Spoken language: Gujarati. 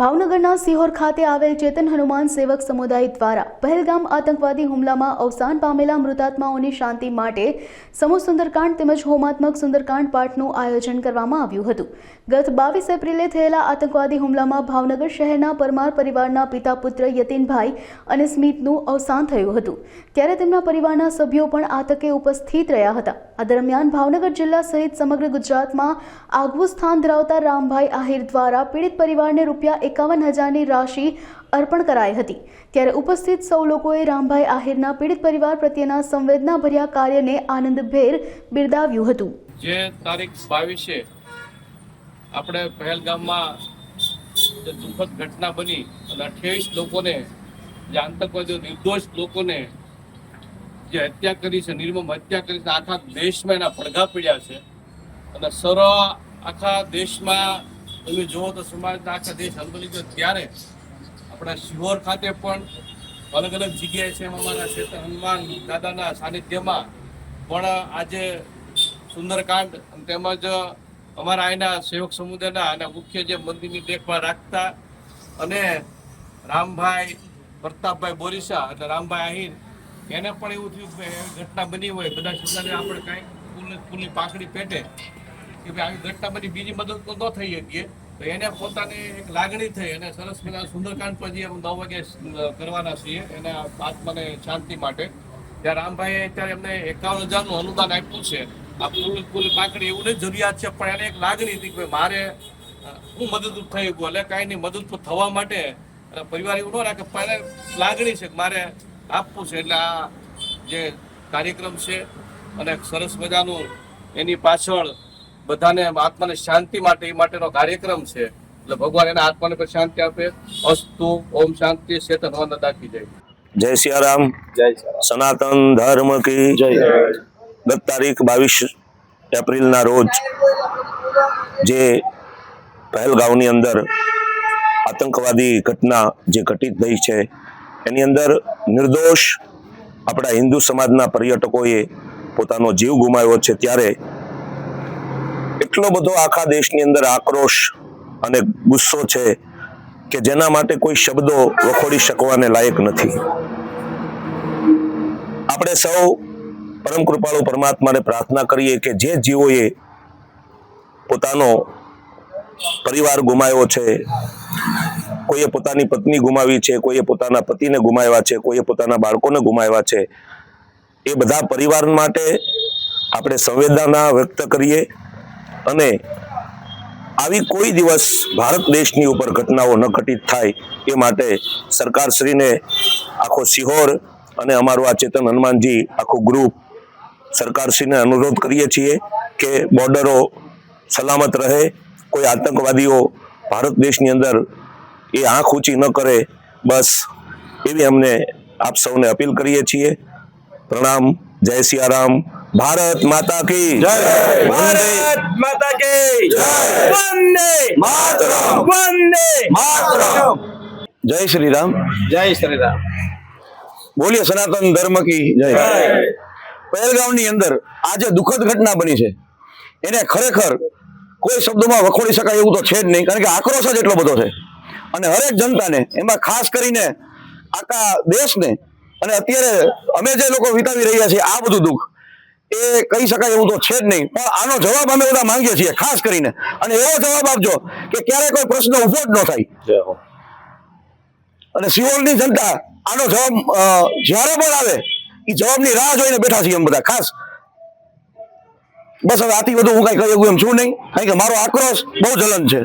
ભાવનગરના સિહોર ખાતે આવેલ ચેતન હનુમાન સેવક સમુદાય દ્વારા પહેલગામ આતંકવાદી હુમલામાં અવસાન પામેલા મૃતાત્માઓની શાંતિ માટે સમૂહ સુંદરકાંડ તેમજ હોમાત્મક સુંદરકાંડ પાઠનું આયોજન કરવામાં આવ્યું હતું. ગત બાવીસ એપ્રિલે થયેલા આતંકવાદી હુમલામાં ભાવનગર શહેરના પરમાર પરિવારના પિતા પુત્ર યતીનભાઈ અને સ્મિતનું અવસાન થયું હતું. ત્યારે તેમના પરિવારના સભ્યો પણ આતંકે ઉપસ્થિત રહ્યા હતા. આ દરમિયાન ભાવનગર જિલ્લા સહિત સમગ્ર ગુજરાતમાં આગવું સ્થાન ધરાવતા રામભાઈ આહિર દ્વારા પીડિત પરિવારને રૂપિયા એકાવન હજારની રાશિ અર્પણ કરાઈ હતી. ત્યારે ઉપસ્થિત સૌ લોકોએ રામભાઈ આહિરના પીડિત પરિવાર પ્રત્યેના સંવેદનાભર્યા કાર્યને આનંદભેર બિરદાવ્યું હતું. જે તારીખ બાવીસે આપણે પહેલગામમાં જે દુઃખદ ઘટના બની અને અઠ્યાવીસ લોકોને, જે આતંકવાદીઓ, નિર્દોષ લોકોને જે હત્યા કરી છે, નિર્મમ હત્યા કરી છે, આખા દેશમાં એના પડઘા પીડ્યા છે. અને સર આખા દેશમાં તમે જુઓ તો સમાજના આખા દેશ હલબલી ત્યારે આપણા શિહોર ખાતે પણ અલગ અલગ જગ્યાએ છે અમારા ક્ષેત્ર હનુમાન દાદાના સાનિધ્યમાં. પણ આજે સુંદરકાંડ તેમજ અમારા અહીંના સેવક સમુદાયના અને મુખ્ય જે મંદિરની દેખભાળ રાખતા અને રામભાઈ પ્રતાપભાઈ બોરીસા અને રામભાઈ આહિર, એને પણ એવું થયું કે ઘટના બની હોય. બધા સુંદર આપણે કાંઈ ફૂલ ફૂલની પાકડી પેટે કે ભાઈ આવી ઘટના બની બીજી મદદ તો ન થઈ શકીએ. તો એને પોતાની એક લાગણી થઈ અને સરસ મજા સુંદરકાંડ પછી અમે નવ વાગે કરવાના છીએ એના આત્માને શાંતિ માટે. ત્યારે રામભાઈએ અત્યારે એમને એકાવન હજારનું અનુદાન આપ્યું છે. આ ફૂલ ફૂલ પાકડી એવું નહીં જરૂરિયાત છે, પણ એને એક લાગણી હતી કે મારે હું મદદરૂપ થઈ ગયું એટલે કાંઈ નહીં મદદરૂપ થવા માટે પરિવાર એવું ન રાખે, પણ લાગણી છે કે મારે આપવું છે. એટલે આ જે કાર્યક્રમ છે અને સરસ મજાનું એની પાછળ બધાને આત્માને શાંતિ માટે એ માટેનો કાર્યક્રમ છે. એટલે ભગવાન એના આત્માને પણ શાંતિ આપે. અસ્તુ ઓમ શાંતિ ચેતન હોન દાખી જાય. જય સિયારામ. સનાતન ધર્મ કી ગત તારીખ બાવીસ એપ્રિલના રોજ જે પહેલગાંવની અંદર આતંકવાદી ઘટના જે ઘટિત થઈ છે એની અંદર નિર્દોષ આપણા હિન્દુ સમાજના પર્યટકોએ પોતાનો જીવ ગુમાવ્યો છે. ત્યારે એટલો બધો આખા દેશની અંદર આક્રોશ અને ગુસ્સો છે કે જેના માટે કોઈ શબ્દો વખોડી શકવાને લાયક નથી. આપણે સૌ પરમ કૃપાળુ પરમાત્માને પ્રાર્થના કરીએ કે જે જીવોએ પોતાનો પરિવાર ગુમાવ્યો છે, કોઈએ પોતાની પત્ની ગુમાવી છે, કોઈએ પોતાના પતિને ગુમાવ્યા છે, કોઈએ પોતાના બાળકોને ગુમાવ્યા છે, એ બધા પરિવાર માટે આપણે સંવેદના વ્યક્ત કરીએ અને આવી કોઈ દિવસ ભારત દેશની ઉપર ઘટનાઓ ન ઘટિત થાય એ માટે સરકારશ્રીને આખો સિહોર અને અમારું આ ચેતન હનુમાનજી આખું ગ્રુપ સરકારશ્રીને અનુરોધ કરીએ છીએ કે બોર્ડરો સલામત રહે, કોઈ આતંકવાદીઓ ભારત દેશની અંદર એ આંખ ઊંચી ન કરે, બસ એવી અમને આપ સૌને અપીલ કરીએ છીએ. પ્રણામ, જય સિયારામ. ભારત માતા કી જય ભારત માતા કી વંદે. માતરમ. વંદે. માતરમ. જય શ્રી રામ જય શ્રી રામ બોલીએ સનાતન ધર્મ કી જય. પહેલગામની અંદર આજે દુઃખદ ઘટના બની છે. એને ખરેખર કોઈ શબ્દોમાં વખોડી શકાય એવું તો છે જ નહીં કારણ કે આક્રોશ જ એટલો બધો છે. અને હરેક જનતાને એમાં ખાસ કરીને આખા દેશને અને અત્યારે અમે જે લોકો વિતાવી રહ્યા છીએ આ બધું દુઃખ. એ કહી શકાય એવું તો છે જ નહીં. પણ આનો જવાબ અમે બધા માંગીએ છીએ ખાસ કરીને. અને એવો જવાબ આપજો કે ક્યારે કોઈ પ્રશ્ન ઊભો જ ન થાય. અને સિહોરની જનતા આનો જવાબ જ્યારે પણ આવે એ જવાબની રાહ જોઈને બેઠા છીએ એમ બધા ખાસ. બસ હવે આથી વધુ હું કઈ કહી શકું એમ છું નહીં કારણ કે મારો આક્રોશ બહુ જલન છે.